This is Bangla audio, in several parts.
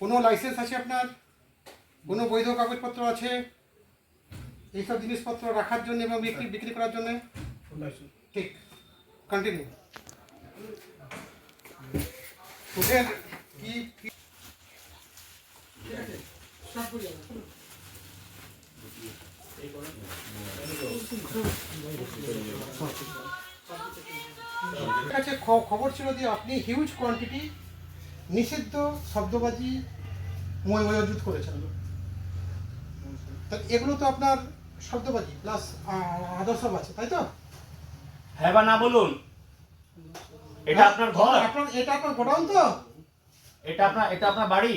কোনো লাইসেন্স আছে আপনার? কোনো বৈধ কাগজপত্র আছে? এইসব জিনিসপত্র রাখার জন্য এবং বিক্রি বিক্রি করার জন্য? ঠিক। কন্টিনিউ কি খ- খবর ছিল যে আপনি হিউজ কোয়ান্টিটি নিষিদ্ধ শব্দবাজি ময় মজুত করেছেন। তা এগুলো তো আপনার শব্দবাজি প্লাস আদর্শব আছে তাই তো? হ্যাঁ বা না বলুন। এটা আপনার ঘর। আপনার এটা আপনার গোডাউন তো? এটা আপনার এটা আপনার বাড়ি?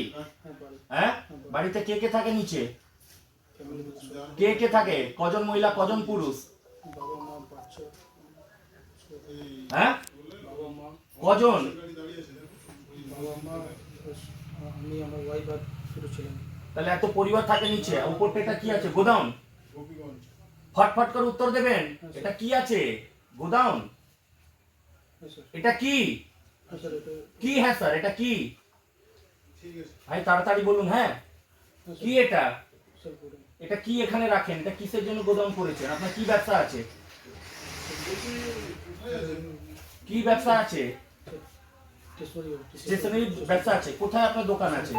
হ্যাঁ? বাড়িতে কে কে থাকে নিচে? কে কে থাকে? কজন মহিলা কজন পুরুষ? হ্যাঁ? কজন? বাবা মা আমি আমার ওয়াইফ আর ছোটো ছিলেন তাহলে এত পরিবার থাকে নিচে আর উপরটা এটা কি আছে? গোদাউন ফটফট করে উত্তর দেবেন। এটা কি আছে? হ্যাঁ এটা কি? হ্যাঁ কি হ্যাঁ স্যার এটা কি? ভাই তাড়াতাড়ি বলুন হ্যাঁ। হ্যাঁ কি এটা? এটা কি এখানে রাখেন? এটা কিসের জন্য গোদাম করেছেন? আপনার কি ব্যবসা আছে? কি ব্যবসা আছে? স্টেশনারি ব্যবসা আছে। কোথায় আপনার দোকান আছে?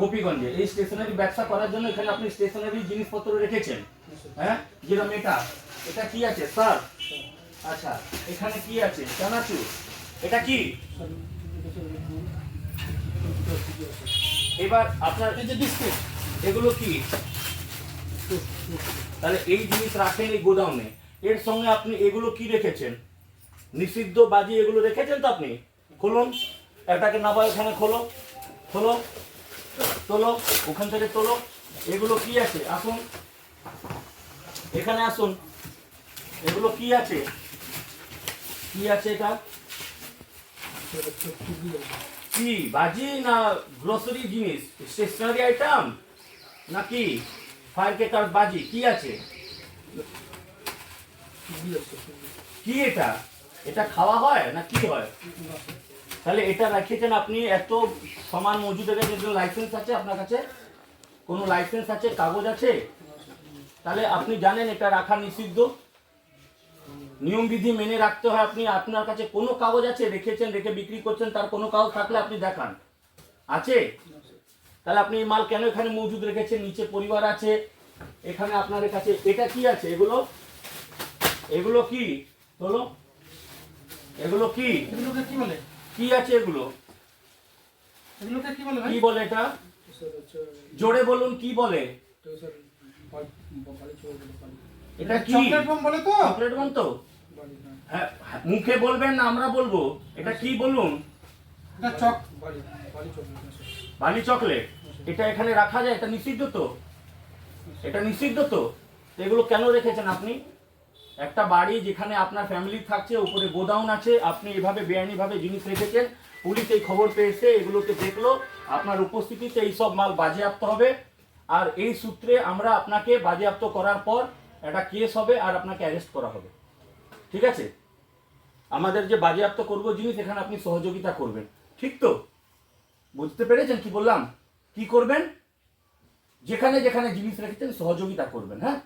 গোপীগঞ্জে। এই স্টেশনারি ব্যবসা করার জন্য এখানে আপনি স্টেশনারি জিনিসপত্র রেখেছেন। হ্যাঁ? যেরকম এটা। এটা কি আছে? স্যার? আচ্ছা। এখানে কি আছে? চানাচুর। এটা কি? এবার আপনার এই যে বিস্কিট, এগুলো কি? তাহলে এই জিনিস রাখেন এই গোডাউনে। এর সঙ্গে আপনি এগুলো কি রেখেছেন? নিষিদ্ধ বাজি এগুলো রেখেছেন তো আপনি? খুলুন। এটাকে নাবা এখানে, খোলো। খোলো। তোলো, ওখান থেকে তোলো। এগুলো কি আছে? আসুন। এখানে আসুন। এগুলো কি আছে? কি আছে এটা? কি, বাজি না গ্রোসারি জিনিস? স্টেশনারি আইটেম নাকি ফায়ার কেকার বাজি? কি আছে? কি এটা? এটা খাওয়া হয় না কি হয়? তাহলে এটা রাখিয়েছেন আপনি এত সমান মজুদের কাছে লাইসেন্স আছে আপনার কাছে? কোনো লাইসেন্স আছে? কাগজ আছে? তাহলে আপনি জানেন এটা রাখা নিষিদ্ধ। নিয়মবিধি মেনে রাখতে হয় আপনি। আপনার কাছে কোনো কাগজ আছে? রেখেছেন, রেখে বিক্রি করছেন, তার কোনো কাগজ থাকলে আপনি দেখান। আছে? তাহলে আপনি মাল কেন এখানে মজুদ রেখেছেন? নিচে পরিবার আছে, এখানে আপনার কাছে এটা কি আছে? এগুলো? এগুলো কি? বলো এগুলো কি? এগুলোকে কি বলে? কি আছে এগুলো? এগুলোকে কি বলে ভাই? কি বলে এটা? জোরে বলুন কি বলে? এটা কি? চকলেট বোম বলে তো। চকলেট বন তো? হ্যাঁ হ্যাঁ মুখে বলবেন না আমরা বলব। এটা কি বলুন? এটা চক বালি চকলেট। এটা এখানে রাখা যায়? এটা নিষিদ্ধ তো? এটা নিষিদ্ধ তো এগুলো কেন রেখেছেন আপনি? একটা বাড়ি যেখানে আপনার ফ্যামিলি থাকছে, উপরে গোডাউন আছে, আপনি এভাবে বেআইনিভাবে জিনিস রেখেছেন, পুলিশ এই খবর পেয়েছে এগুলোকে দেখল, আপনার উপস্থিতিতে এই সব মাল বাজেয়াপ্ত হবে। আর এই সূত্রে আমরা আপনাকে বাজেয়াপ্ত করার পর একটা কেস হবে আর আপনাকে অ্যারেস্ট করা হবে। ঠিক আছে? আমাদের যে বাজেয়াপ্ত করব জিনিস, এখানে আপনি সহযোগিতা করবেন। ঠিক তো? বুঝতে পেরেছেন কি বললাম? কি করবেন? যেখানে যেখানে জিনিস রেখেছেন, সহযোগিতা করবেন হ্যাঁ।